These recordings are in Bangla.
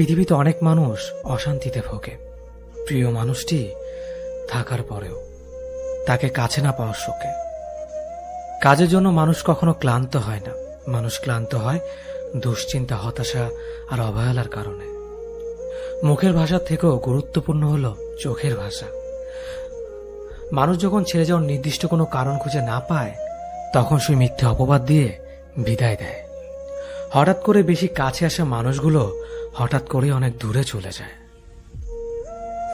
পৃথিবীতে অনেক মানুষ অশান্তিতে ভোগে। প্রিয় মানুষটি থাকার পরেও তাকে কাছে না পাওয়ার শোকে। কাজের জন্য মানুষ কখনো ক্লান্ত হয় না। মানুষ ক্লান্ত হয় দুশ্চিন্তা, হতাশা আর অবহেলার কারণে। মুখের ভাষার থেকেও গুরুত্বপূর্ণ হল চোখের ভাষা। মানুষ যখন ছেড়ে যাওয়ার নির্দিষ্ট কোনো কারণ খুঁজে না পায়, তখন সে মিথ্যে অপবাদ দিয়ে বিদায় দেয়। হঠাৎ করে বেশি কাছে আসা মানুষগুলো হঠাৎ করে অনেক দূরে চলে যায়।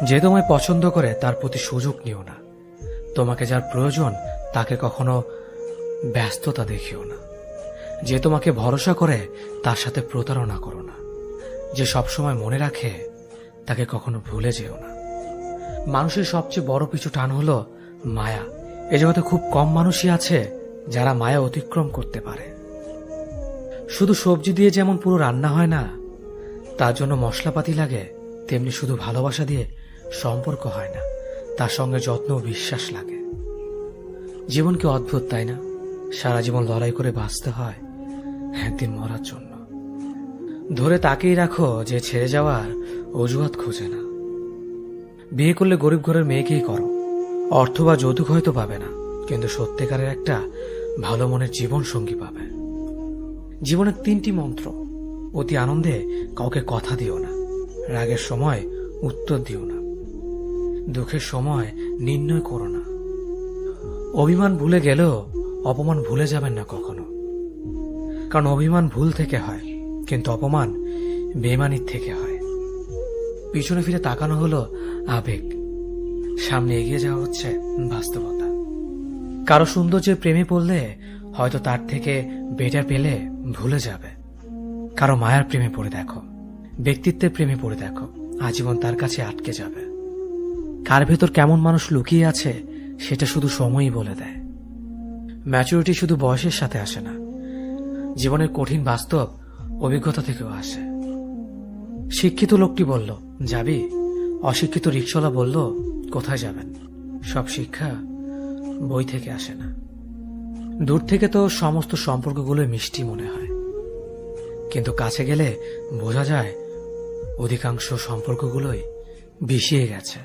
যে তোমায় পছন্দ করে, তার প্রতি সুযোগ নিও না। তোমাকে যার প্রয়োজন, তাকে কখনো ব্যস্ততা দেখিও না। যে তোমাকে ভরসা করে, তার সাথে প্রতারণা করো না। যে সবসময় মনে রাখে, তাকে কখনো ভুলে যেও না। মানুষের সবচেয়ে বড় পিছু টান হলো মায়া। এ জগতে খুব কম মানুষই আছে যারা মায়া অতিক্রম করতে পারে। শুধু সবজি দিয়ে যেমন পুরো রান্না হয় না তার জন্য মশলাপাতি লাগে, তেমনি শুধু ভালোবাসা দিয়ে সম্পর্ক হয় না, তার সঙ্গে যত্ন ও বিশ্বাস লাগে। জীবন কি অদ্ভুত, তাই না? সারা জীবন লড়াই করে বাঁচতে হয় একদিন মরার জন্য। ধরে তাকেই রাখো যে ছেড়ে যাওয়ার অজুহাত খোঁজে না। বিয়ে করলে গরিব ঘরের মেয়েকেই করো। অর্থ বা যৌতুক হয়তো পাবে না, কিন্তু সত্যিকারের একটা ভালো মনের জীবন সঙ্গী পাবে। জীবনের তিনটি মন্ত্র। অতি আনন্দে কাউকে কথা দিও না, রাগের সময় উত্তর দিও না, দুঃখের সময় নির্ণয় করো না। অভিমান ভুলে গেলেও অপমান ভুলে যাবেন না কখনো। কারণ অভিমান ভুল থেকে হয়, কিন্তু অপমান বেমানির থেকে হয়। পিছনে ফিরে তাকানো হলো আবেগ। সামনে এগিয়ে যাওয়া হচ্ছে বাস্তবতা। কারও সৌন্দর্যের প্রেমে পড়লে হয়তো তার থেকে বেটার পেলে ভুলে যাবে। কারও মায়ার প্রেমে পড়ে দেখো। ব্যক্তিত্বের প্রেমে পড়ে দেখো। আজীবন তার কাছে আটকে যাবে। কার ভেতর কেমন মানুষ লুকিয়ে আছে, সেটা শুধু সময়ই বলে দেয়। ম্যাচুরিটি শুধু বয়সের সাথে আসে না। জীবনের কঠিন বাস্তব অভিজ্ঞতা থেকেও আসে। শিক্ষিত লোকটি বলল, যাবি? অশিক্ষিত রিক্সলা বলল, কোথায় যাবেন? সব শিক্ষা বই থেকে আসে না। দূর থেকে তো সমস্ত সম্পর্কগুলো মিষ্টি মনে হয়। কিন্তু কাছে গেলে বোঝা যায় অধিকাংশ সম্পর্কগুলোই বিষিয়ে গেছে।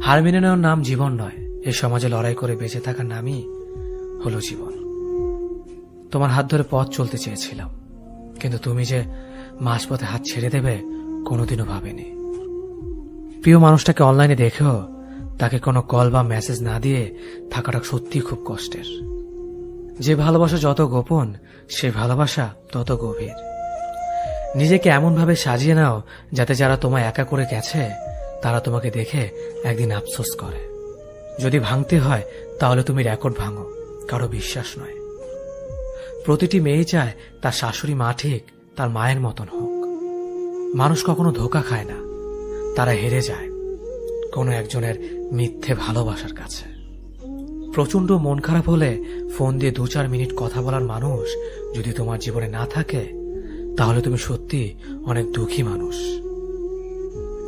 হার মেনে নেওয়ার নাম জীবন নয়। এ সমাজে লড়াই করে বেঁচে থাকার নামই হলো জীবন। তোমার হাত ধরে পথ চলতে চেয়েছিলাম। কিন্তু তুমি যে মাঝপথে হাত ছেড়ে দেবে, কোনোদিনও ভাবিনি। প্রিয় মানুষটাকে অনলাইনে দেখেও তাকে কোনো কল বা মেসেজ না দিয়ে থাকাটা সত্যি খুব কষ্টের। যে ভালোবাসা যত গোপন, সে ভালোবাসা তত গভীর। নিজেকে এমনভাবে সাজিয়ে নাও যাতে যারা তোমায় একা করে গেছে, তারা তোমাকে দেখে একদিন আফসোস করে। যদি ভাঙতে হয়, তাহলে তুমি রেকর্ড ভাঙো, কারও বিশ্বাস নয়। প্রতিটি মেয়ে চায় তার শাশুড়ি মা ঠিক, তার মায়ের মতন হোক। মানুষ কখনো ধোকা খায় না, তারা হেরে যায় কোনো একজনের মিথ্যে ভালোবাসার কাছে। প্রচণ্ড মন খারাপ হলে ফোন দিয়ে দু চার মিনিট কথা বলার মানুষ যদি তোমার জীবনে না থাকে তাহলে তুমি সত্যি অনেক দুঃখী মানুষ।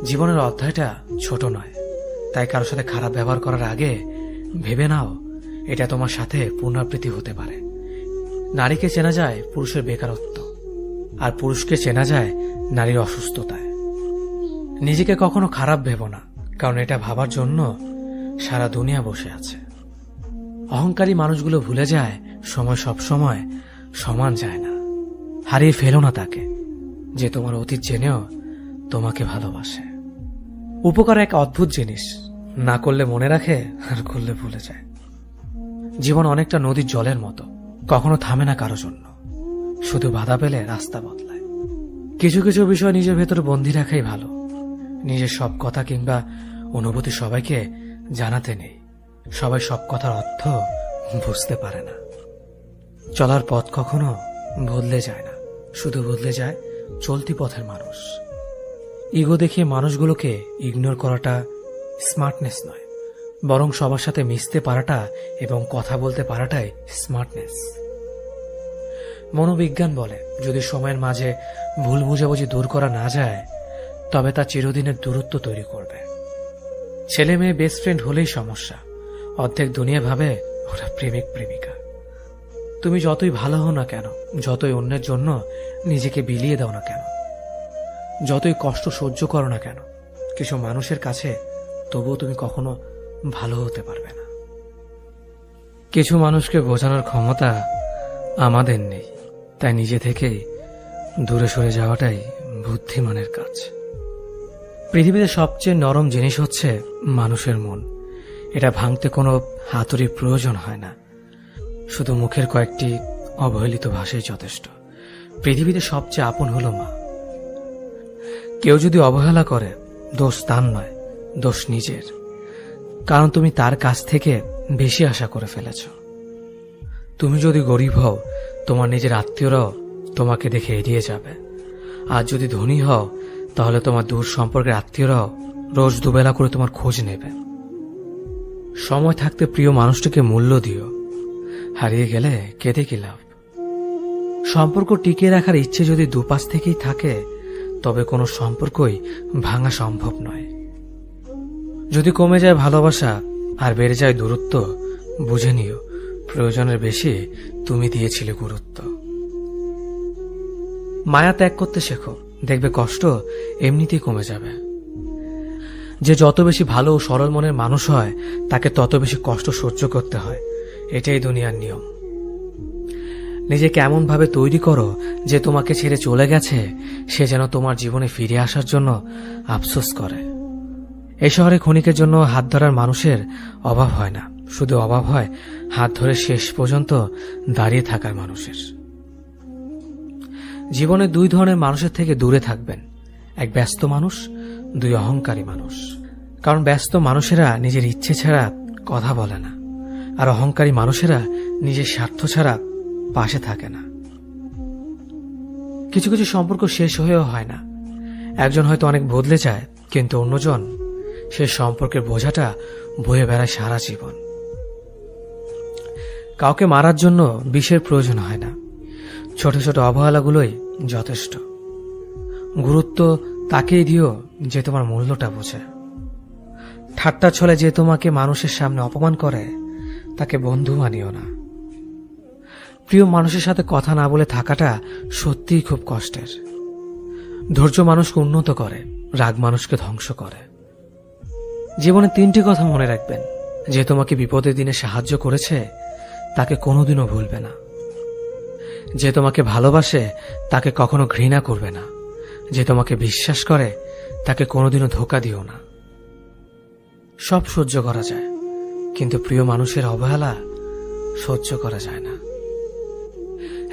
জীবনের অধ্যায়টা ছোট নয়, তাই কারোর সাথে খারাপ ব্যবহার করার আগে ভেবে নাও, এটা তোমার সাথে পুনরাবৃত্তি হতে পারে। নারীকে চেনা যায় পুরুষের বেকারত্ব, আর পুরুষকে চেনা যায় নারীর অসুস্থতায়। নিজেকে কখনো খারাপ ভেবো না, কারণ এটা ভাবার জন্য সারা দুনিয়া বসে আছে। অহংকারী মানুষগুলো ভুলে যায়, সময় সব সময় সমান যায় না। হারিয়ে ফেলো না তাকে, যে তোমার অতীত জেনেও তোমাকে ভালোবাসে। উপকার এক অদ্ভুত জিনিস, না করলে মনে রাখে আর করলে ভুলে যায়। জীবন অনেকটা নদীর জলের মতো, কখনো থামে না কারও জন্য। শুধু বাধা পেলে রাস্তা বদলায়। কিছু কিছু বিষয় নিজের ভেতরে বন্দি রাখাই ভালো। নিজের সব কথা কিংবা অনুভূতি সবাইকে জানাতে নেই। সবাই সব কথার অর্থ বুঝতে পারে না। চলার পথ কখনো বদলে যায় না। শুধু বদলে যায় চলতি পথের মানুষ। ইগো দেখিয়ে মানুষগুলোকে ইগনোর করাটা স্মার্টনেস নয়, বরং সবার সাথে মিশতে পারাটা এবং কথা বলতে পারাটাই স্মার্টনেস। মনোবিজ্ঞান বলে, যদি সময়ের মাঝে ভুল বুঝাবুঝি দূর করা না যায়, তবে তা চিরদিনের দূরত্ব তৈরি করবে। ছেলে মেয়ে বেস্ট ফ্রেন্ড হলেই সমস্যা, অর্ধেক দুনিয়া ভাবে ওরা প্রেমিক প্রেমিকা তুমি যতই ভালো হও না কেন, যতই অন্যের জন্য নিজেকে বিলিয়ে দাও না কেন, যতই কষ্ট সহ্য করো না কেন, কিছু মানুষের কাছে তবুও তুমি কখনো ভালো হতে পারবে না। কিছু মানুষকে বোঝানোর ক্ষমতা আমাদের নেই, তাই নিজে থেকেই দূরে সরে যাওয়াটাই বুদ্ধিমানের কাজ। পৃথিবীতে সবচেয়ে নরম জিনিস হচ্ছে মানুষের মন। এটা ভাঙতে কোনো হাতুড়ির প্রয়োজন হয় না। শুধু মুখের কয়েকটি অবহেলিত ভাষাই যথেষ্ট। পৃথিবীতে সবচেয়ে আপন হলো মা। কেউ যদি অবহেলা করে, দোষ তার নয়, দোষ নিজের। কারণ তুমি তার কাছ থেকে বেশি আশা করে ফেলেছ। তুমি যদি গরিব হও, তোমার নিজের আত্মীয়রাও তোমাকে দেখে এড়িয়ে যাবে। আর যদি ধনী হও, তাহলে তোমার দূর সম্পর্কের আত্মীয়রাও রোজ দুবেলা করে তোমার খোঁজ নেবে। সময় থাকতে প্রিয় মানুষটিকে মূল্য দিও। হারিয়ে গেলে কেঁদে কি লাভ? সম্পর্ক টিকিয়ে রাখার ইচ্ছে যদি দুপাশ থেকেই থাকে, তবে কোনো সম্পর্কই ভাঙা সম্ভব নয়। যদি কমে যায় ভালোবাসা আর বেড়ে যায় দূরত্ব, বুঝে নিও, প্রয়োজনের বেশি তুমি দিয়েছিলে গুরুত্ব। মায়া ত্যাগ করতে শেখো, দেখবে কষ্ট এমনিতেই কমে যাবে। যে যত বেশি ভালো ও সরল মনের মানুষ হয়, তাকে তত বেশি কষ্ট সহ্য করতে হয়। এটাই দুনিয়ার নিয়ম। নিজেকে এমন ভাবে তৈরি করো যে তোমাকে ছেড়ে চলে গেছে, সে যেন তোমার জীবনে ফিরে আসার জন্য আফসোস করে। এই শহরে ক্ষণিকের জন্য হাত ধরার মানুষের অভাব হয় না। শুধু অভাব হয় হাত ধরে শেষ পর্যন্ত দাঁড়িয়ে থাকার মানুষের। জীবনে দুই ধরনের মানুষের থেকে দূরে থাকবেন। এক ব্যস্ত মানুষ, দুই অহংকারী মানুষ। কারণ ব্যস্ত মানুষেরা নিজের ইচ্ছে ছাড়া কথা বলে না। আর অহংকারী মানুষেরা নিজের স্বার্থ ছাড়া পাশে থাকে না। কিছু কিছু সম্পর্ক শেষ হয়েও হয় না। একজন হয়তো অনেক বদলে যায়, কিন্তু অন্যজন সে সম্পর্কের বোঝাটা বয়ে বেড়ায় সারা জীবন। কাউকে মারার জন্য বিষের প্রয়োজন হয় না। ছোট ছোট অবহেলাগুলোই যথেষ্ট। গুরুত্ব তাকেই দিও যে তোমার মূল্যটা বোঝে। ঠাট্টা ছলে যে তোমাকে মানুষের সামনে অপমান করে তাকে বন্ধু মানিও না। প্রিয় মানুষের সাথে কথা না বলে থাকাটা সত্যিই খুব কষ্টের। ধৈর্য মানুষকে উন্নত করে, রাগ মানুষকে ধ্বংস করে। জীবনে তিনটি কথা মনে রাখবেন। যে তোমাকে বিপদের দিনে সাহায্য করেছে, তাকে কোনোদিনও ভুলবে না। যে তোমাকে ভালোবাসে, তাকে কখনো ঘৃণা করবে না। যে তোমাকে বিশ্বাস করে, তাকে কোনোদিনও ধোকা দিও না। সব সহ্য করা যায়। কিন্তু প্রিয় মানুষের অবহেলা সহ্য করা যায় না।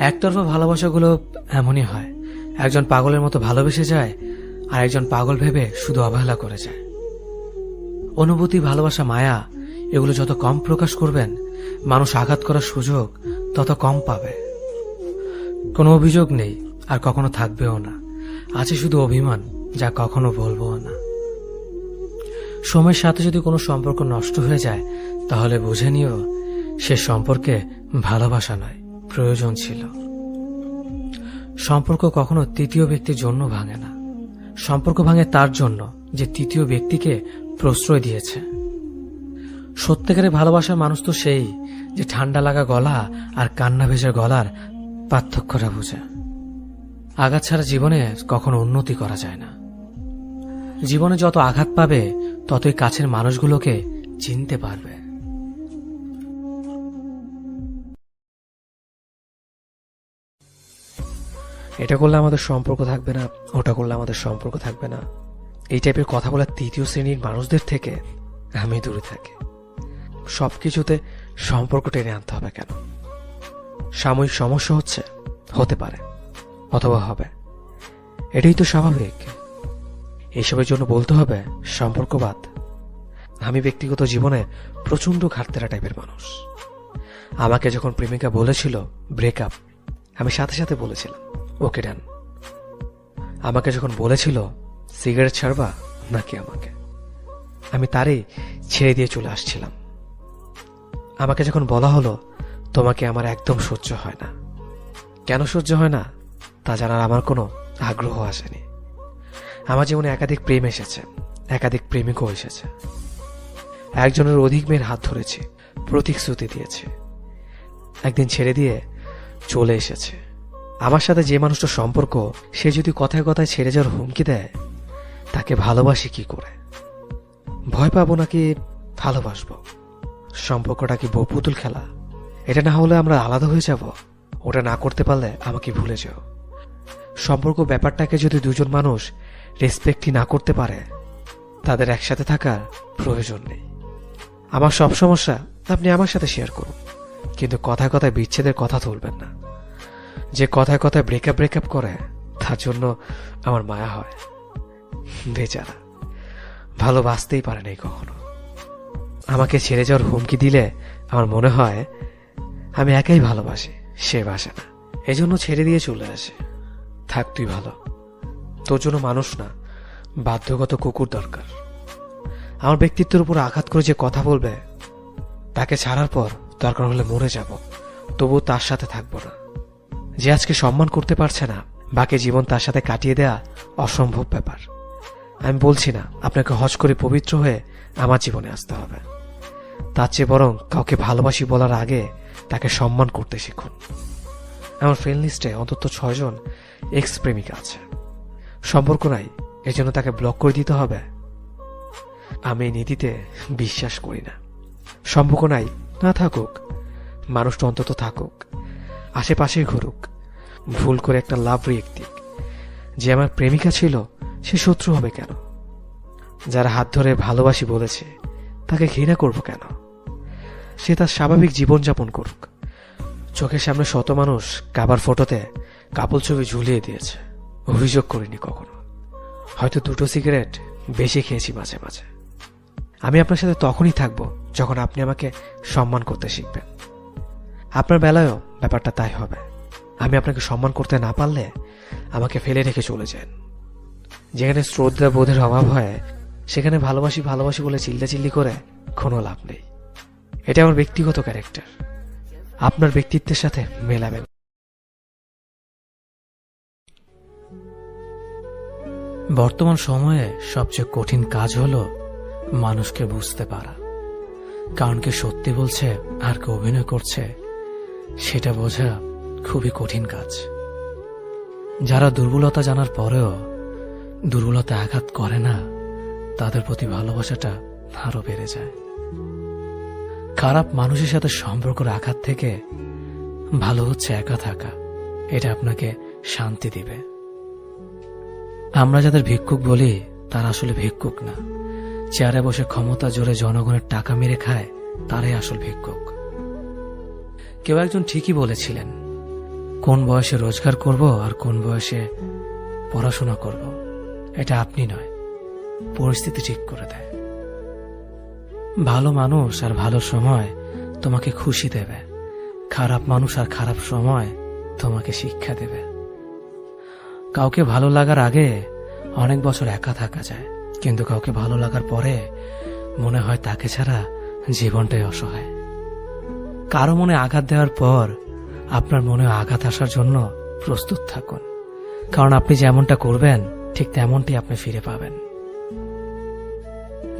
একতরফা ভালোবাসাগুলো এমনই হয়, একজন পাগলের মতো ভালোবেসে যায়, আর একজন পাগল ভেবে শুধু অবহেলা করে যায়। অনুভূতি, ভালোবাসা, মায়া, এগুলো যত কম প্রকাশ করবেন, মানুষ আঘাত করার সুযোগ তত কম পাবে। কোনো অভিযোগ নেই, আর কখনো থাকবেও না। আছে শুধু অভিমান, যা কখনো বলব না। সময়ের সাথে যদি কোনো সম্পর্ক নষ্ট হয়ে যায়, তাহলে বুঝে নিও, সে সম্পর্কে ভালোবাসা নয়, প্রয়োজন ছিল। সম্পর্ক কখনো তৃতীয় ব্যক্তির জন্য ভাঙে না। সম্পর্ক ভাঙে তার জন্য, যে তৃতীয় ব্যক্তিকে প্রশ্রয় দিয়েছে। সত্যিকারের ভালোবাসার মানুষ তো সেই, যে ঠান্ডা লাগা গলা আর কান্না ভেজা গলার পার্থক্যটা বোঝে। আঘাত ছাড়া জীবনে কখনো উন্নতি করা যায় না। জীবনে যত আঘাত পাবে ততই কাছের মানুষগুলোকে চিনতে পারবে। এটা করলে আমাদের সম্পর্ক থাকবে না, ওটা করলে আমাদের সম্পর্ক থাকবে না। এই টাইপের কথা বলার তৃতীয় শ্রেণির মানুষদের থেকে আমি দূরে থাকি। সবকিছুতে সম্পর্ক টেনে আনতে হবে কেন? সাময়িক সমস্যা হচ্ছে, হতে পারে, অথবা হবে। এটাই তো স্বাভাবিক। এইসবের জন্য বলতে হবে, সম্পর্কবাদ। আমি ব্যক্তিগত জীবনে প্রচণ্ড ঘাটতেরা টাইপের মানুষ। আমাকে যখন প্রেমিকা বলেছিল ব্রেকআপ আমি সাথে সাথে বলেছিলাম ওকে ডান আমাকে যখন বলেছিল সিগারেট ছাড়বা নাকি আমাকে? আমি তারই ছেড়ে দিয়ে চলে আসছিলাম। আমাকে যখন বলা হলো, তোমাকে আমার একদম সহ্য হয় না। কেন সহ্য হয় না, তা জানার আমার কোনো আগ্রহ আসেনি। আমার জীবনে একাধিক প্রেম এসেছে, একাধিক প্রেমিকও এসেছে। একজনের অধিক মেয়ের হাত ধরেছি প্রতিশ্রুতি দিয়েছে। একদিন ছেড়ে দিয়ে চলে এসেছে। আমার সাথে যে মানুষটার সম্পর্ক, সে যদি কথায় কথায় ছেড়ে যাওয়ার হুমকি দেয়, তাকে ভালোবাসি কি করে? ভয় পাবো নাকি ভালোবাসবো? সম্পর্কটা কি বউ পুতুল খেলা? এটা না হলে আমরা আলাদা হয়ে যাব? ওটা না করতে পারলে আমাকে ভুলে যাও। সম্পর্ক ব্যাপারটাকে যদি দুজন মানুষ রেসপেক্টই না করতে পারে, তাদের একসাথে থাকার প্রয়োজন নেই। আমার সব সমস্যা আপনি আমার সাথে শেয়ার করুন, কিন্তু কথায় কথায় বিচ্ছেদের কথা তুলবেন না। যে কথায় কথায় ব্রেকআপ ব্রেকআপ করে, তার জন্য আমার মায়া হয়। বেচারা, ভালোবাসতেই পারে নাই কখনো। আমাকে ছেড়ে যাওয়ার হুমকি দিলে আমার মনে হয় আমি একাই ভালোবাসি, সে বাসে না। এজন্য ছেড়ে দিয়ে চলে আসে। থাক তুই ভালো। তোর জন্য মানুষ না, বাধ্যগত কুকুর দরকার। আমার ব্যক্তিত্বের উপর আঘাত করে যে কথা বলবে, তাকে ছাড়ার পর দরকার হলে মরে যাব, তবুও তার সাথে থাকব না। যে আজকে সম্মান করতে পারছে না, বাকি জীবন তার সাথে কাটিয়ে দেয়া অসম্ভব ব্যাপার। আমি বলছি না, আপনাকে হজ করে পবিত্র হয়ে আমার জীবনে আসতে হবে। তার চেয়ে বরং কাউকে ভালোবাসি বলার আগে তাকে সম্মান করতে শিখুন। আমার ফ্রেন্ড লিস্টে অন্তত ছয়জন এক্স প্রেমিকা আছে। সম্পর্ক নাই, এজন্য তাকে ব্লক করে দিতে হবে। আমি এই নীতিতে বিশ্বাস করি না। সম্পর্ক নাই, না থাকুক মানুষটা অন্তত থাকুক আশেপাশে ঘুরুক, ভুল করে একটা লাভ রিয়েক্ট দিক যে আমার প্রেমিকা ছিল, সে শত্রু হবে কেন? যারা হাত ধরে ভালোবাসি বলেছে, তাকে ঘৃণা করব কেন? সে তার স্বাভাবিক জীবনযাপন করুক। চোখের সামনে শত মানুষ কাবার ফটোতে কাপল ছবি ঝুলিয়ে দিয়েছে। অভিযোগ করিনি কখনো। হয়তো দুটো সিগারেট বেশি খেয়েছি মাঝে মাঝে। আমি আপনার সাথে তখনই থাকব যখন আপনি আমাকে সম্মান করতে শিখবেন। আপনার বেলায়ও ব্যাপারটা তাই হবে। আমি আপনাকে সম্মান করতে না পারলে আমাকে ফেলে রেখে চলে যান। যেখানে শ্রদ্ধা বোধের অভাব হয়, সেখানে ভালোবাসি ভালোবাসি বলে চিল্লাচিল্লি করে কোনো লাভ নেই। এটা আমার ব্যক্তিগত ক্যারেক্টার। আপনার ব্যক্তিত্বের সাথে মেলাবেন। বর্তমান সময়ে সবচেয়ে কঠিন কাজ হল মানুষকে বুঝতে পারা। কারণ কে সত্যি বলছে আর কে অভিনয় করছে, সেটা বোঝা খুবই কঠিন কাজ। যারা দুর্বলতা জানার পরেও দুর্বলতা আঘাত করে না, তাদের প্রতি ভালোবাসাটা আরও বেড়ে যায়। খারাপ মানুষের সাথে সম্পর্কের আঘাত থেকে ভালো হচ্ছে একা থাকা, এটা আপনাকে শান্তি দিবে। আমরা যাদের ভিক্ষুক বলি, তারা আসলে ভিক্ষুক না। চেয়ারে বসে ক্ষমতা জোরে জনগণের টাকা মেরে খায়, তারাই আসল ভিক্ষুক। কেউ একজন ঠিকই বলেছিলেন, কোন বয়সে রোজগার করব আর কোন বয়সে পড়াশোনা করব। এটা আপনি নয়, পরিস্থিতি ঠিক করে দেয়। ভালো মানুষ আর ভালো সময় তোমাকে খুশি দেবে, খারাপ মানুষ আর খারাপ সময় তোমাকে শিক্ষা দেবে। কাউকে ভালো লাগার আগে অনেক বছর একা থাকা যায়। কিন্তু কাউকে ভালো লাগার পরে মনে হয় তাকে ছাড়া জীবনটাই অসহায়। কারও মনে আঘাত দেওয়ার পর আপনার মনে আঘাত আসার জন্য প্রস্তুত থাকুন। কারণ আপনি যেমনটা করবেন, ঠিক তেমনটি আপনি ফিরে পাবেন।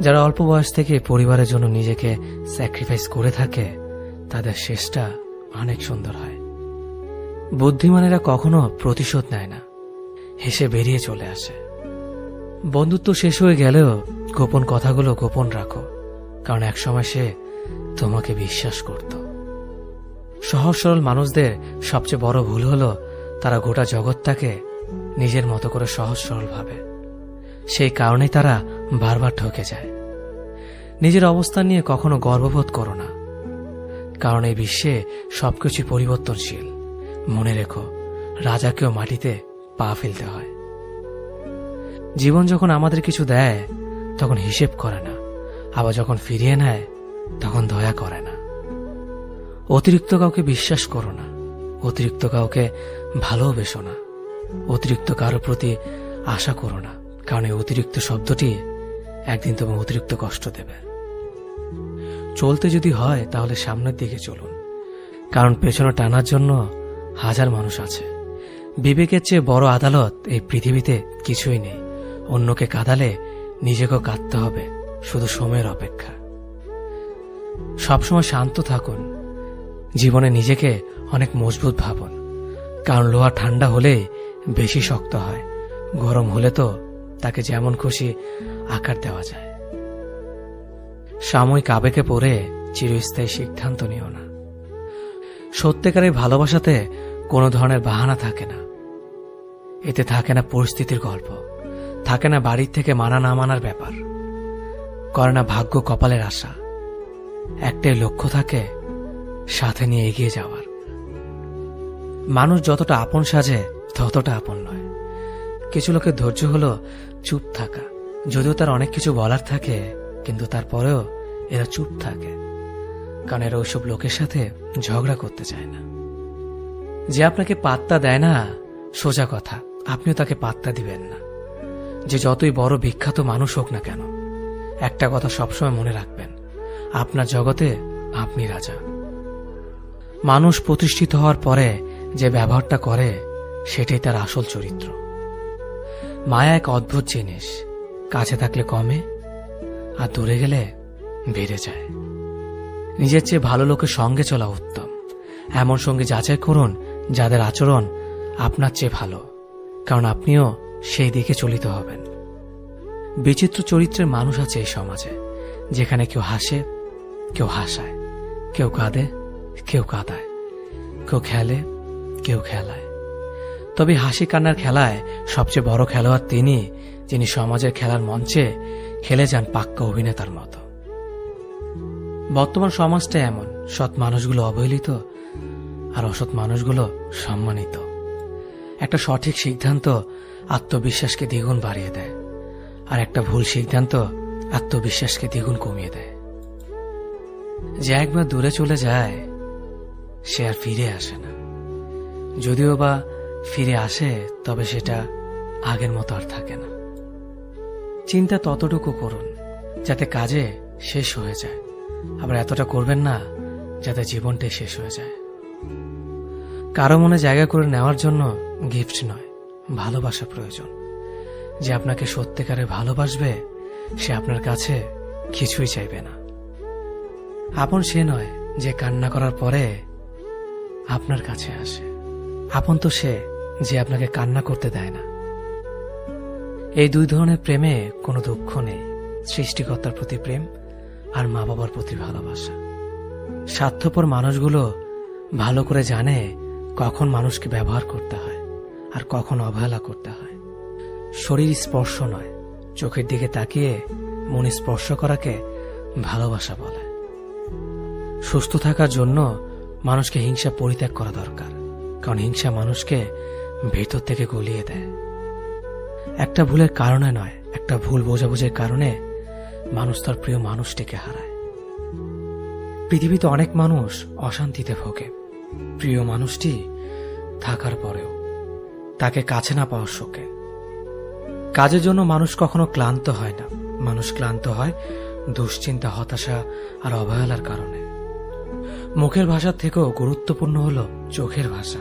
যারা অল্প বয়স থেকে পরিবারের জন্য নিজেকে স্যাক্রিফাইস করে থাকে, তাদের শেষটা অনেক সুন্দর হয়। বুদ্ধিমানেরা কখনো প্রতিশোধ নেয় না। হেসে বেরিয়ে চলে আসে। বন্ধুত্ব শেষ হয়ে গেলেও গোপন কথাগুলো গোপন রাখো, কারণ একসময় সে তোমাকে বিশ্বাস করত। সহজ সরল মানুষদের সবচেয়ে বড় ভুল হলো, তারা গোটা জগৎটাকে নিজের মতো করে সহজ সরল ভাবে। সেই কারণেই তারা বারবার ঠকে যায়। নিজের অবস্থান নিয়ে কখনো গর্ববোধ করো না, কারণ এই বিশ্বে সবকিছু পরিবর্তনশীল। মনে রেখো, রাজাকেও মাটিতে পা ফেলতে হয়। জীবন যখন আমাদের কিছু দেয়, তখন হিসেব করে না। আবার যখন ফিরিয়ে নেয়, তখন দয়া করে না। অতিরিক্ত কাউকে বিশ্বাস করো না। অতিরিক্ত কাউকে ভালোবেসো না। অতিরিক্ত কারও প্রতি আশা করো না। কারণ এই অতিরিক্ত শব্দটি একদিন তোমার অতিরিক্ত কষ্ট দেবে। চলতে যদি হয়, তাহলে সামনের দিকে চলুন। কারণ পেছনে টানার জন্য হাজার মানুষ আছে। বিবেকের চেয়ে বড় আদালত এই পৃথিবীতে কিছুই নেই। অন্যকে কাঁদালে নিজেকেও কাঁদতে হবে, শুধু সময়ের অপেক্ষা। সবসময় শান্ত থাকুন। জীবনে নিজেকে অনেক মজবুত ভাবুন। কারণ লোহা ঠান্ডা হলে বেশি শক্ত হয়, গরম হলে তো তাকে যেমন খুশি আকার দেওয়া যায়। সাময়িক আবেগে পড়ে চিরস্থায়ী সিদ্ধান্ত নিও না। সত্যিকারের ভালোবাসাতে কোনো ধরনের বাহানা থাকে না। এতে থাকে না পরিস্থিতির গল্প, থাকে না বাড়ির থেকে মানা না মানার ব্যাপার। করে না ভাগ্য কপালের আশা, একটাই লক্ষ্য থাকে সাথে নিয়ে এগিয়ে যাওয়ার। মানুষ যতটা আপন সাজে, ততটা আপন নয়। কিছু লোকের ধৈর্য হলো চুপ থাকা। যদিও তার অনেক কিছু বলার থাকে, কিন্তু তারপরেও এরা চুপ থাকে। কারণ এরা ওইসব লোকের সাথে ঝগড়া করতে চায় না। যে আপনাকে পাত্তা দেয় না, সোজা কথা। আপনিও তাকে পাত্তা দিবেন না। যে যতই বড় বিখ্যাত মানুষ হোক না কেন, একটা কথা সবসময় মনে রাখবেন, আপনার জগতে আপনি রাজা। মানুষ প্রতিষ্ঠিত হওয়ার পরে যে ব্যবহারটা করে, সেটাই তার আসল চরিত্র। মায়া এক অদ্ভুত জিনিস, কাছে থাকলে কমে, আর দূরে গেলে বেড়ে যায়। নিজের চেয়ে ভালো লোকের সঙ্গে চলা উত্তম। এমন সঙ্গে যাচাই করুন, যাদের আচরণ আপনার চেয়ে ভালো। কারণ আপনিও সেই দিকে চলিত হবেন। বিচিত্র চরিত্রের মানুষ আছে এই সমাজে, যেখানে কেউ হাসে, কেউ হাসায়, কেউ কাঁদে, কেউ কাঁদায়, কেউ খেলে, কেউ খেলায়। তবে হাসি কান্নার খেলায় সবচেয়ে বড় খেলোয়াড় তিনি, যিনি সমাজের খেলার মঞ্চে খেলে যান পাক্কা অভিনেতার মতো। বর্তমান সমাজটা এমন, সৎ মানুষগুলো অবহেলিত আর অসৎ মানুষগুলো সম্মানিত। একটা সঠিক সিদ্ধান্ত আত্মবিশ্বাসকে দ্বিগুণ বাড়িয়ে দেয়, আর একটা ভুল সিদ্ধান্ত আত্মবিশ্বাসকে দ্বিগুণ কমিয়ে দেয়। যে একবার দূরে চলে যায়, সে আর ফিরে আসে না। যদিও বা ফিরে আসে, তবে সেটা আগের মতো আর থাকে না। চিন্তা ততটুকু করুন, যাতে কাজে শেষ হয়ে যায়। আবার এতটা করবেন না, যাতে জীবনটাই শেষ হয়ে যায়। কারও মনে জায়গা করে নেওয়ার জন্য গিফট নয়, ভালোবাসা প্রয়োজন। যে আপনাকে সত্যিকারে ভালোবাসবে, সে আপনার কাছে কিছুই চাইবে না। আপন সে নয় যে কান্না করার পরে আপনার কাছে আসে। আপন তো সে যে আপনাকে কান্না করতে দেয় না। এই দুই ধরনের প্রেমে কোনো দুঃখ নেই। সৃষ্টিকর্তার প্রতি প্রেম আর মা বাবার প্রতি ভালোবাসা। স্বার্থপর মানুষগুলো ভালো করে জানে কখন মানুষকে ব্যবহার করতে হয়। আর কখন অবহেলা করতে হয়। শরীর স্পর্শ নয়, চোখের দিকে তাকিয়ে মন স্পর্শ করাকে ভালোবাসা বলে। সুস্থ থাকার জন্য মানুষকে হিংসা পরিত্যাগ করা দরকার, কারণ হিংসা মানুষকে ভেতর থেকে গলিয়ে দেয়। একটা ভুলের কারণে নয়, একটা ভুল বোঝাবুঝির কারণে মানুষ তার প্রিয় মানুষটিকে হারায়। পৃথিবীতে অনেক মানুষ অশান্তিতে ভোগে। প্রিয় মানুষটি থাকার পরেও। তাকে কাছে না পাওয়ার শোকে। কাজের জন্য মানুষ কখনো ক্লান্ত হয় না। মানুষ ক্লান্ত হয় দুশ্চিন্তা, হতাশা আর অবহেলার কারণে। মুখের ভাষার থেকেও গুরুত্বপূর্ণ হল চোখের ভাষা।